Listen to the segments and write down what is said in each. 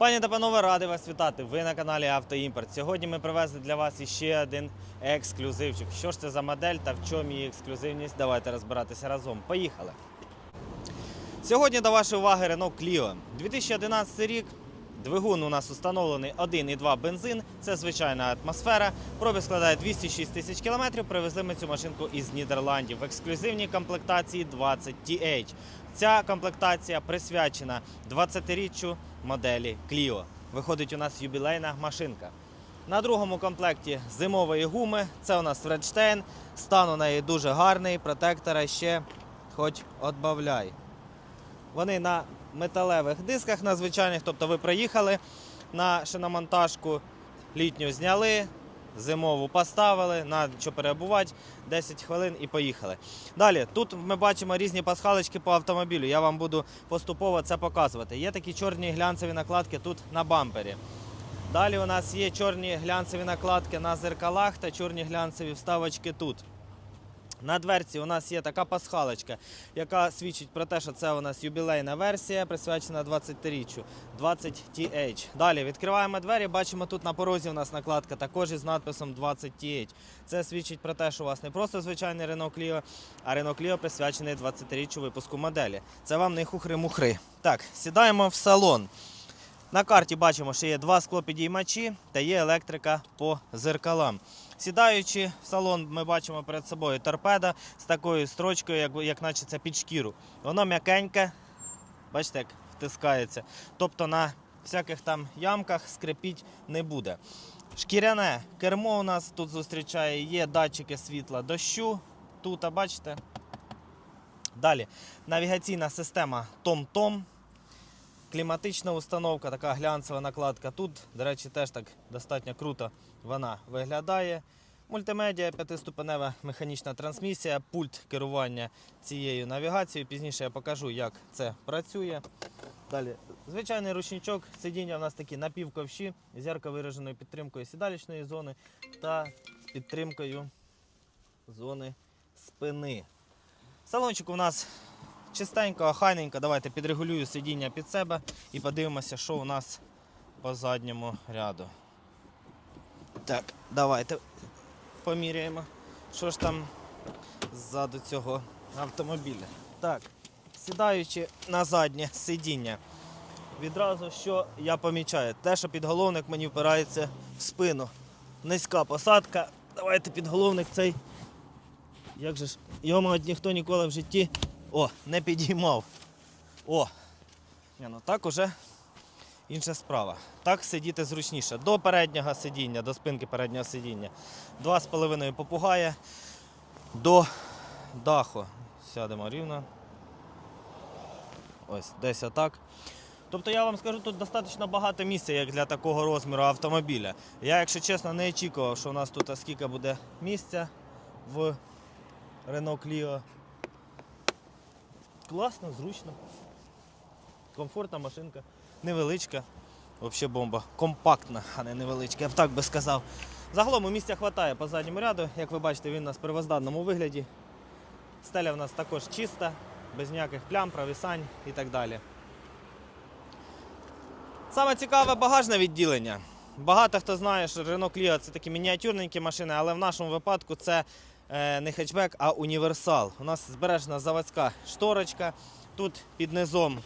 Пані та панове, радий вас вітати. Ви на каналі Автоімпорт. Сьогодні ми привезли для вас іще один ексклюзивчик. Що ж це за модель та в чому її ексклюзивність? Давайте розбиратися разом. Поїхали. Сьогодні до вашої уваги Renault Clio. 2011 рік. Двигун у нас установлений 1,2 бензин. Це звичайна атмосфера. Пробіг складає 206 тисяч кілометрів. Привезли ми цю машинку із Нідерландів в ексклюзивній комплектації 20 TH. Ця комплектація присвячена 20-річчю моделі Clio. Виходить у нас юбілейна машинка. На другому комплекті зимової гуми. Це у нас Фредштейн. Стан у неї дуже гарний, протектора ще хоч отбавляй. Вони на металевих дисках на звичайних, тобто ви приїхали на шиномонтажку, літню зняли, зимову поставили, на що перебувати, 10 хвилин і поїхали. Далі, тут ми бачимо різні пасхалочки по автомобілю. Я вам буду поступово це показувати. Є такі чорні глянцеві накладки тут на бампері. Далі у нас є чорні глянцеві накладки на зеркалах та чорні глянцеві вставочки тут. На дверці у нас є така пасхалочка, яка свідчить про те, що це у нас юбілейна версія, присвячена 20-річчю 20 TH. Далі відкриваємо двері, бачимо тут на порозі у нас накладка також із надписом 20 TH. Це свідчить про те, що у вас не просто звичайний Renault Clio, а Renault Clio присвячений 20-річчю випуску моделі. Це вам не хухри-мухри. Так, сідаємо в салон. На карті бачимо, що є два склопідіймачі та є електрика по зеркалам. Сідаючи в салон, ми бачимо перед собою торпеда з такою строчкою, як, як наче це під шкіру. Воно м'якеньке, бачите, як втискається. Тобто на всяких там ямках скрипіть не буде. Шкіряне кермо у нас тут зустрічає, є датчики світла дощу. Тут, а бачите. Далі навігаційна система TomTom. Кліматична установка, така глянцева накладка. Тут, до речі, теж так достатньо круто вона виглядає. Мультимедіа, п'ятиступенева механічна трансмісія, пульт керування цією навігацією. Пізніше я покажу, як це працює. Далі, звичайний ручничок, сидіння у нас такі напівковші з ярко вираженою підтримкою сідалічної зони та підтримкою зони спини. Салончик у нас чистенько, охайненько. Давайте підрегулюю сидіння під себе і подивимося, що у нас по задньому ряду. Так, давайте поміряємо, що ж там ззаду цього автомобіля. Так, сідаючи на заднє сидіння, відразу що я помічаю? Те, що підголовник мені впирається в спину. Низька посадка. Давайте підголовник цей. Як же ж його, мабуть, ніхто ніколи в житті о, не підіймав. О! Ні, ну так уже інша справа. Так сидіти зручніше. До переднього сидіння, до спинки переднього сидіння. Два з половиною попугая. До даху. Сядемо рівно. Ось, десь отак. Тобто я вам скажу, тут достатньо багато місця, як для такого розміру автомобіля. Я, якщо чесно, не очікував, що у нас тут скільки буде місця в Renault Clio. Класно, зручно. Комфортна машинка. Невеличка. Взагалі бомба. Компактна, а не невеличка, я б так би сказав. Загалом місця вистачає по задньому ряду. Як ви бачите, він у нас в первозданному вигляді. Стеля в нас також чиста, без ніяких плям, провисань і так далі. Саме цікаве багажне відділення. Багато хто знає, що Renault Clio це такі мініатюрненькі машини, але в нашому випадку це не хетчбек, а універсал. У нас збережена заводська шторочка. Тут під низом.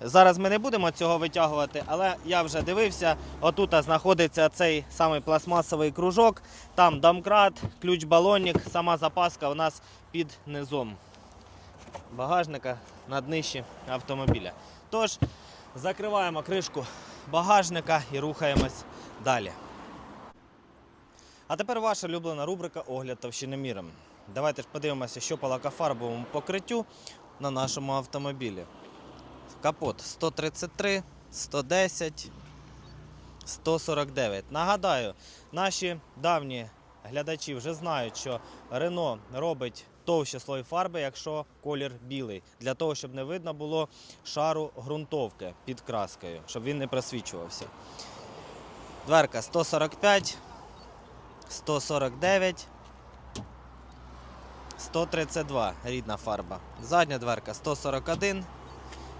Зараз ми не будемо цього витягувати, але я вже дивився. Отут знаходиться цей самий пластмасовий кружок, там домкрат, ключ-балонник, сама запаска у нас під низом багажника на днищі автомобіля. Тож, закриваємо кришку багажника і рухаємось далі. А тепер ваша улюблена рубрика Огляд товщиноміром. Давайте ж подивимося, що по лакофарбовому покриттю на нашому автомобілі. Капот 133, 110, 149. Нагадаю, наші давні глядачі вже знають, що Рено робить товще слой фарби, якщо колір білий, для того, щоб не видно було шару ґрунтовки під краскою, щоб він не просвічувався. Дверка 145, 149, 132 рідна фарба. Задня дверка 141,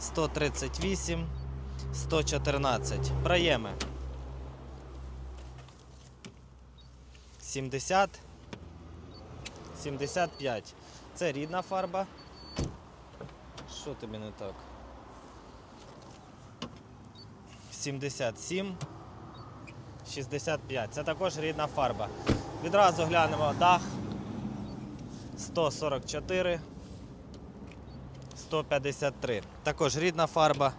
138, 114. Проєми. 70. 75. Це рідна фарба. Що тобі не так? 77. 65. Це також рідна фарба. Відразу глянемо дах. 144. 153. Також рідна фарба.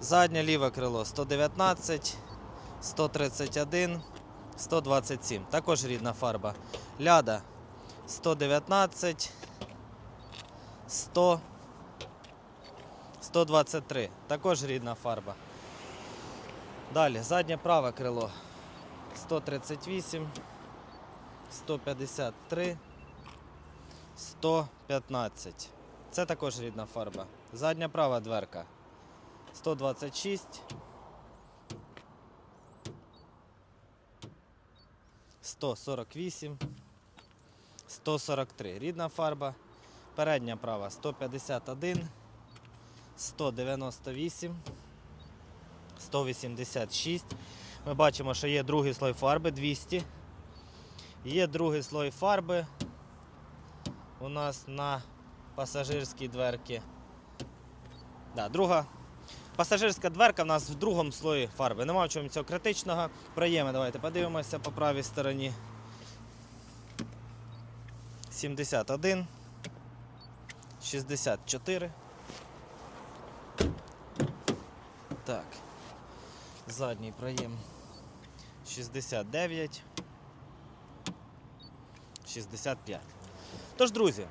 Заднє ліве крило 119, 131, 127. Також рідна фарба. Ляда 119, 100, 123. Також рідна фарба. Далі заднє праве крило 138, 153, 115. Це також рідна фарба. Задня права дверка 126. 148, 143. Рідна фарба. Передня права 151, 198, 186. Ми бачимо, що є другий слой фарби 200. Є другий слой фарби у нас на пасажирській дверці. Да, друга пасажирська дверка в нас в другому слої фарби. Нема в чому цього критичного. Проєми, давайте подивимося по правій стороні. 71, 64. Так. Задній проєм 69. 65. Тож, друзі,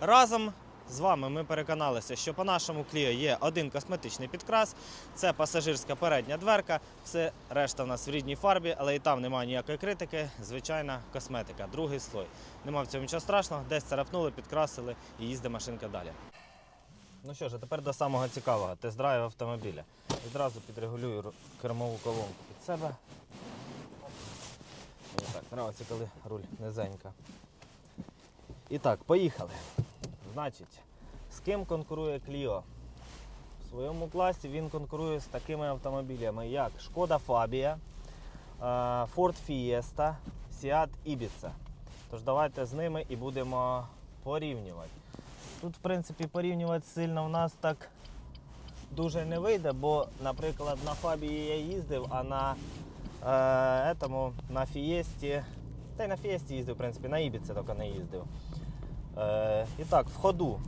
разом з вами ми переконалися, що по нашому Clio є один косметичний підкрас. Це пасажирська передня дверка. Все решта в нас в рідній фарбі, але і там немає ніякої критики. Звичайна косметика, другий слой. Нема в цьому нічого страшного, десь царапнули, підкрасили і їздить машинка далі. Ну що ж, а тепер до самого цікавого тест-драйв автомобіля. Відразу підрегулюю кермову колонку під себе. Нравиться, коли руль низенька. І так, поїхали. Значить, з ким конкурує Clio? В своєму класі він конкурує з такими автомобілями, як Шкода Fabia, е, Ford Fiesta, Seat Ibiza. Тож давайте з ними і будемо порівнювати. Тут, в принципі, порівнювати сильно в нас так дуже не вийде, бо, наприклад, на Фабії я їздив, а на е, етому, на Фієсті, та й на Фієсті їздив, в принципі, на Ібіці тільки не їздив. І так, в ходу.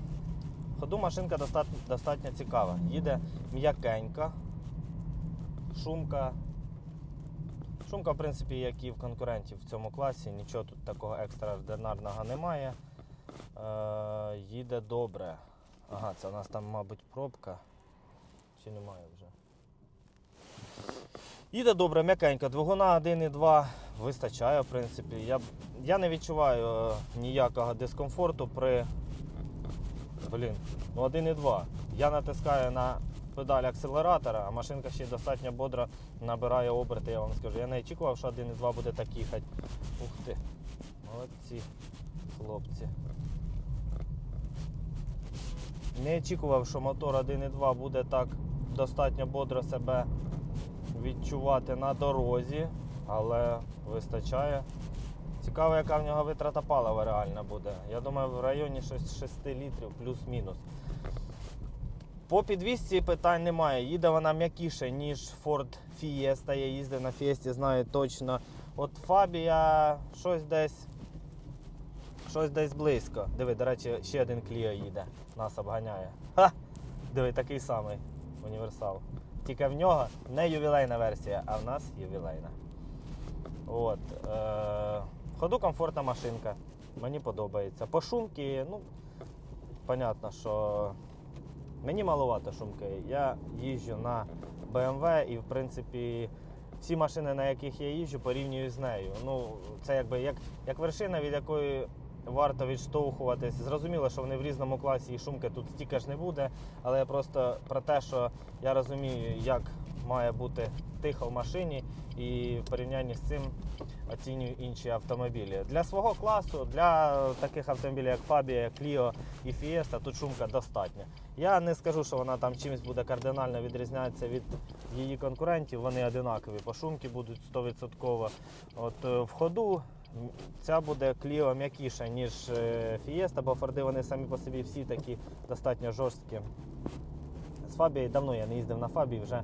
В ходу машинка достатньо, достатньо цікава. Їде м'якенька, шумка. Шумка, в принципі, як і в конкурентів в цьому класі, нічого тут такого екстраординарного немає. Е, їде добре. Ага, це у нас там, мабуть, пробка. Чи немає вже? Їде добре, м'якенько. Двигуна 1,2 вистачає, в принципі. Я, я не відчуваю е, ніякого дискомфорту при. Блін, ну 1,2. Я натискаю на педаль акселератора, а машинка ще достатньо бодро набирає оберти, я вам скажу. Я не очікував, що 1,2 буде так їхати. Ух ти. Молодці, хлопці. Не очікував, що мотор 1.2 буде так достатньо бодро себе відчувати на дорозі, але вистачає. Цікаво, яка в нього витрата палива реальна буде. Я думаю, в районі щось 6 літрів плюс-мінус. По підвісці питань немає. Їде вона м'якіше, ніж Ford Fiesta. Я їздив на Fiesta, знаю точно. От Fabia щось десь Щось десь близько. Диви, до речі, ще один Кліо їде, нас обганяє. Ха! Диви, такий самий універсал. Тільки в нього не ювілейна версія, а в нас ювілейна. От. Е- ходу комфортна машинка. Мені подобається. По шумки, ну, понятно, що мені маловато шумки. Я їжджу на BMW і, в принципі, всі машини, на яких я їжджу, порівнюю з нею. Ну, це якби як, як вершина, від якої варто відштовхуватись. Зрозуміло, що вони в різному класі і шумки тут стільки ж не буде, але я просто про те, що я розумію, як має бути тихо в машині і в порівнянні з цим оцінюю інші автомобілі. Для свого класу, для таких автомобілів, як Fabia, Clio і Fiesta, тут шумка достатня. Я не скажу, що вона там чимось буде кардинально відрізнятися від її конкурентів. Вони одинакові по шумки будуть 100%. От е, в ходу ця буде Clio м'якіша, ніж е, Fiesta, бо Форди вони самі по собі всі такі достатньо жорсткі. З Фабією давно я не їздив на Фабії, вже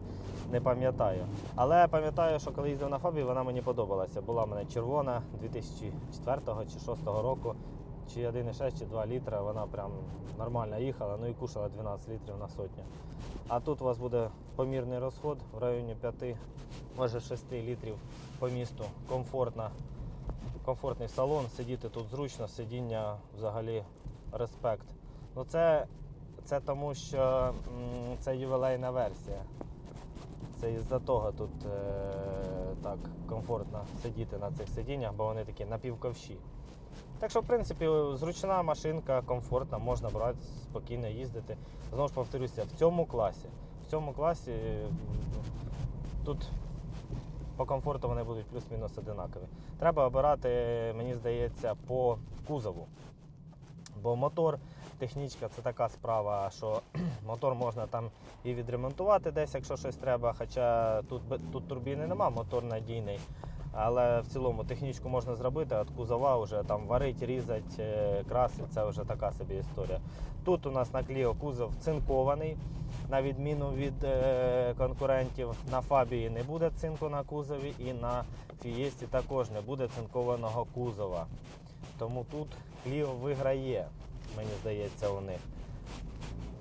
не пам'ятаю. Але пам'ятаю, що коли їздив на Фабії, вона мені подобалася. Була в мене червона 2004 чи 2006 року, чи 1,6, чи 2 літра. Вона прям нормально їхала, ну і кушала 12 літрів на сотню. А тут у вас буде помірний розход в районі 5, може 6 літрів по місту. Комфортно. Комфортний салон, сидіти тут зручно, сидіння взагалі респект. Ну це, це тому, що це ювілейна версія. Це із-за того тут е, так комфортно сидіти на цих сидіннях, бо вони такі напівковші. Так що, в принципі, зручна машинка, комфортна, можна брати, спокійно їздити. Знову ж повторюся, в цьому класі. В цьому класі тут по комфорту вони будуть плюс-мінус одинакові. Треба обирати, мені здається, по кузову. Бо мотор, технічка це така справа, що мотор можна там і відремонтувати десь, якщо щось треба. Хоча тут, тут турбіни нема, мотор надійний. Але в цілому технічку можна зробити, от кузова вже там варить, різать, е, красить, це вже така собі історія. Тут у нас на Clio кузов цинкований, на відміну від е, конкурентів. На Фабії не буде цинку на кузові і на Фієсті також не буде цинкованого кузова. Тому тут Clio виграє, мені здається, у них.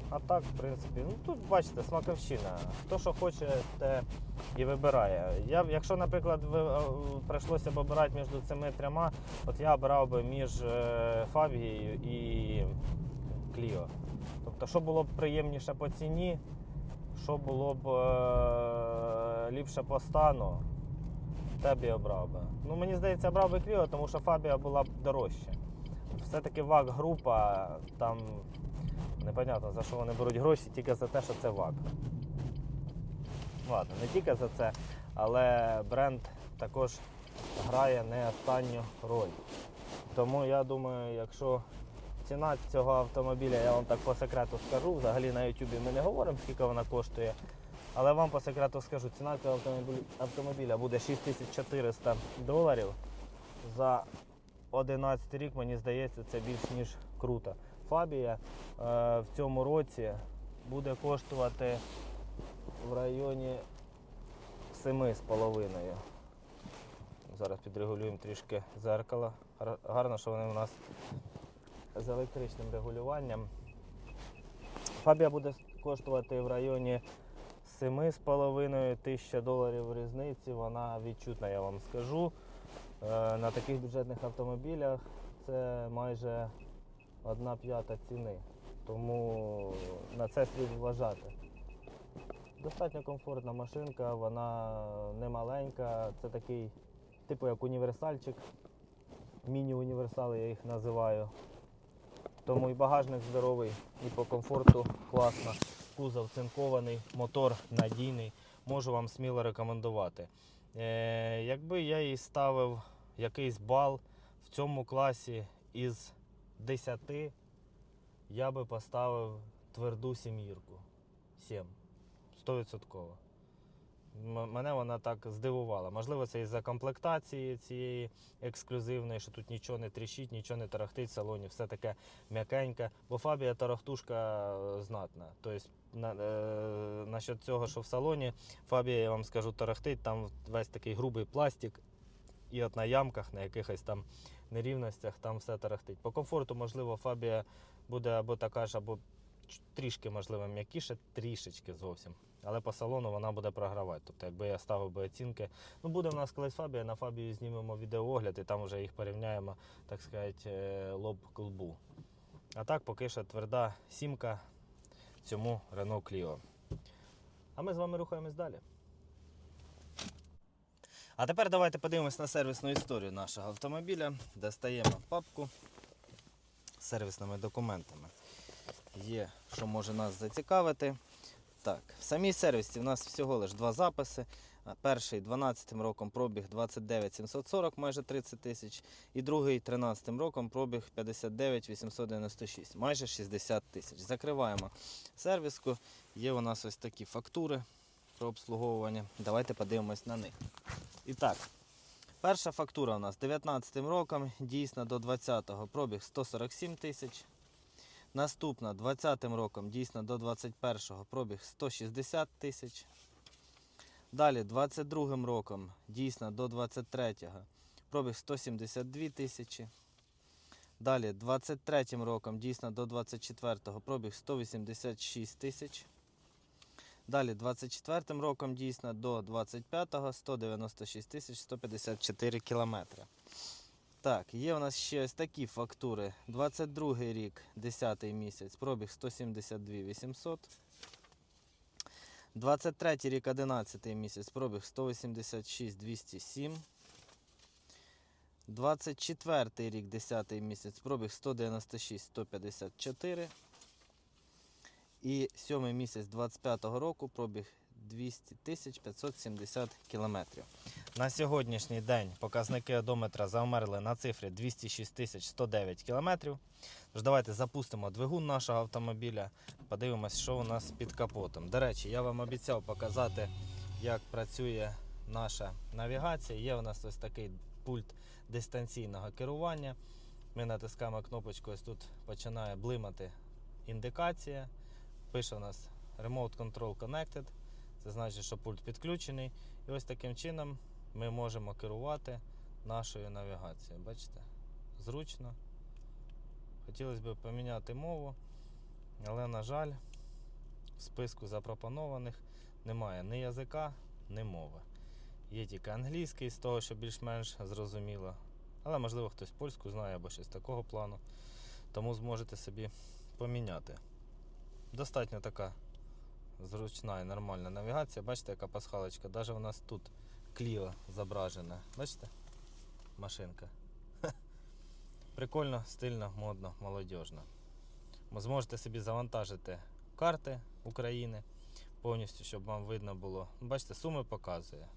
А так, в принципі, ну тут бачите, смаковщина. Хто що хоче, те і вибирає. Я, якщо, наприклад, ви, е, прийшлося б обирати між цими трьома, от я обирав би між е, Фабією і Кліо. Тобто, що було б приємніше по ціні, що було б е, ліпше по стану, те б я обрав би. Ну, мені здається, обрав би Кліо, тому що Фабія була б дорожча. Все-таки ВАК група, там непонятно за що вони беруть гроші, тільки за те, що це ВАК. Ладно, не тільки за це, але бренд також грає не останню роль. Тому я думаю, якщо ціна цього автомобіля, я вам так по секрету скажу, взагалі на YouTube ми не говоримо, скільки вона коштує. Але вам по секрету скажу, ціна цього автомобіля буде 6400 доларів. За 11 рік, мені здається, це більш ніж круто. Фабія е, в цьому році буде коштувати в районі 7,5. Зараз підрегулюємо трішки зеркало. Гарно, що вони у нас з електричним регулюванням. Фабія буде коштувати в районі 7,5 тисяч доларів різниці. Вона відчутна, я вам скажу. Е, На таких бюджетних автомобілях це майже одна п'ята ціни. Тому на це слід вважати. Достатньо комфортна машинка, вона не маленька, це такий, типу як універсальчик. Міні-універсали я їх називаю. Тому і багажник здоровий, і по комфорту класно. Кузов цинкований, мотор надійний. Можу вам сміло рекомендувати. Е, якби я їй ставив якийсь бал в цьому класі із 10, я би поставив тверду сім'їрку. 7. 100%. Мене вона так здивувала. Можливо, це із-за комплектації цієї ексклюзивної, що тут нічого не тріщить, нічого не тарахтить в салоні, все таке м'якеньке. Бо Фабія тарахтушка е, знатна. Тобто, на, е, насчет цього, що в салоні, Фабія, я вам скажу, тарахтить, там весь такий грубий пластик, і от на ямках, на якихось там нерівностях, там все тарахтить. По комфорту, можливо, Фабія буде або така ж, або трішки, можливо, м'якіше, трішечки зовсім. Але по салону вона буде програвати. Тобто, якби я ставив би оцінки. Ну, буде в нас колись Фабія, на Фабії знімемо відеоогляд і там вже їх порівняємо, так сказати, е, лоб к. А так, поки що тверда сімка цьому Renault Clio. А ми з вами рухаємось далі. А тепер давайте подивимось на сервісну історію нашого автомобіля. Достаємо папку з сервісними документами. Є, що може нас зацікавити. Так, в самій сервісі в нас всього лише два записи. Перший 12 роком пробіг 29 740, майже 30 тисяч. І другий 13 роком пробіг 59 896, майже 60 тисяч. Закриваємо сервіску. Є у нас ось такі фактури про обслуговування. Давайте подивимось на них. І так, перша фактура у нас 19 роком, дійсно до 20-го пробіг 147 тисяч. Наступна 20-м роком, дійсно до 21-го пробіг 160 тисяч. Далі 22 роком, дійсно до 23-го пробіг 172 тисячі. Далі 23-м роком, дійсно до 24-го пробіг 186 тисяч. Далі 24-м роком дійсно до 25-го 196 тисяч 154 кілометри. Так, є у нас ще ось такі фактури. 22 рік, 10 місяць, пробіг 172 800. 23 рік, 11 місяць, пробіг 186 207. 24 рік, 10 місяць, пробіг 196 154. І 7 місяць 25 року пробіг 200 тисяч 570 кілометрів. На сьогоднішній день показники одометра замерли на цифрі 206 тисяч 109 кілометрів. Тож давайте запустимо двигун нашого автомобіля, подивимось, що у нас під капотом. До речі, я вам обіцяв показати, як працює наша навігація. Є у нас ось такий пульт дистанційного керування. Ми натискаємо кнопочку, ось тут починає блимати індикація. Пише у нас Remote Control Connected. Це значить, що пульт підключений. І ось таким чином ми можемо керувати нашою навігацією. Бачите? Зручно. Хотілося б поміняти мову, але, на жаль, в списку запропонованих немає ні язика, ні мови. Є тільки англійський, з того, що більш-менш зрозуміло. Але, можливо, хтось польську знає або щось такого плану. Тому зможете собі поміняти. Достатньо така зручна і нормальна навігація. Бачите, яка пасхалочка. Навіть у нас тут Кліо зображена. Бачите? Машинка. Прикольно, стильно, модно, молодіжно. Ви зможете собі завантажити карти України повністю, щоб вам видно було. Бачите, суми показує.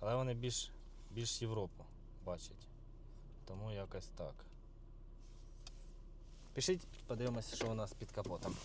Але вони більш, більш Європу бачать. Тому якось так. Пишіть, подивимося, що у нас під капотом.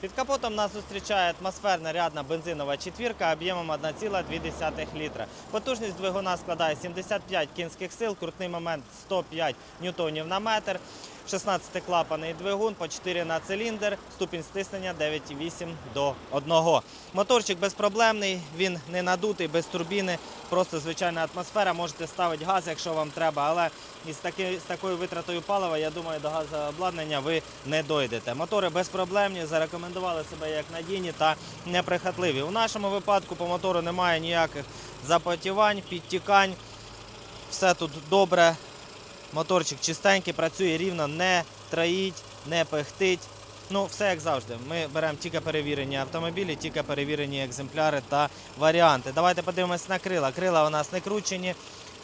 Під капотом нас зустрічає атмосферна рядна бензинова четвірка об'ємом 1,2 літра. Потужність двигуна складає 75 кінських сил, крутний момент 105 ньютонів на метр. 16-клапаний двигун по 4 на циліндр, ступінь стиснення 9,8 до 1. Моторчик безпроблемний, він не надутий, без турбіни, просто звичайна атмосфера. Можете ставити газ, якщо вам треба, але із, таки, з такою витратою палива, я думаю, до газообладнання ви не дойдете. Мотори безпроблемні, зарекомендували себе як надійні та неприхотливі. У нашому випадку по мотору немає ніяких запотівань, підтікань. Все тут добре. Моторчик чистенький, працює рівно, не троїть, не пихтить. Ну, все як завжди. Ми беремо тільки перевірені автомобілі, тільки перевірені екземпляри та варіанти. Давайте подивимось на крила. Крила у нас не кручені.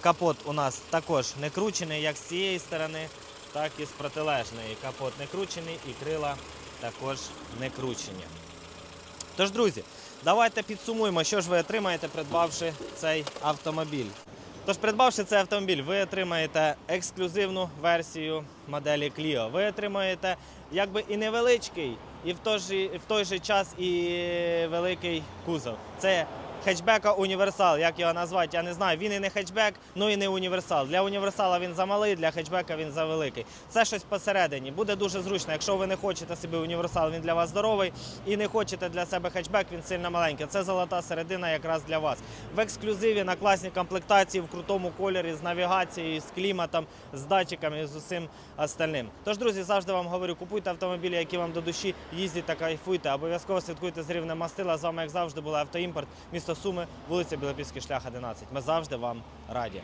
Капот у нас також не кручений, як з цієї сторони, так і з протилежної. Капот не кручений і крила також не кручені. Тож, друзі, давайте підсумуємо, що ж ви отримаєте, придбавши цей автомобіль. Тож, придбавши цей автомобіль, ви отримаєте ексклюзивну версію моделі Clio. Ви отримаєте якби і невеличкий, і в той же, в той же час і великий кузов. Це хетчбека універсал, як його назвати, я не знаю. Він і не хетчбек, ну і не універсал. Для універсала він замалий, для хетчбека він завеликий. Це щось посередині. Буде дуже зручно. Якщо ви не хочете собі універсал, він для вас здоровий. І не хочете для себе хетчбек, він сильно маленький. Це золота середина якраз для вас. В ексклюзиві на класній комплектації, в крутому кольорі, з навігацією, з кліматом, з датчиками з усім остальним. Тож, друзі, завжди вам говорю, купуйте автомобілі, які вам до душі, їздіть та кайфуйте. Обов'язково слідкуйте з рівнем мастила. З вами, як завжди, була автоімпорт, місто Суми, вулиця Білопільський шлях 11. Ми завжди вам раді.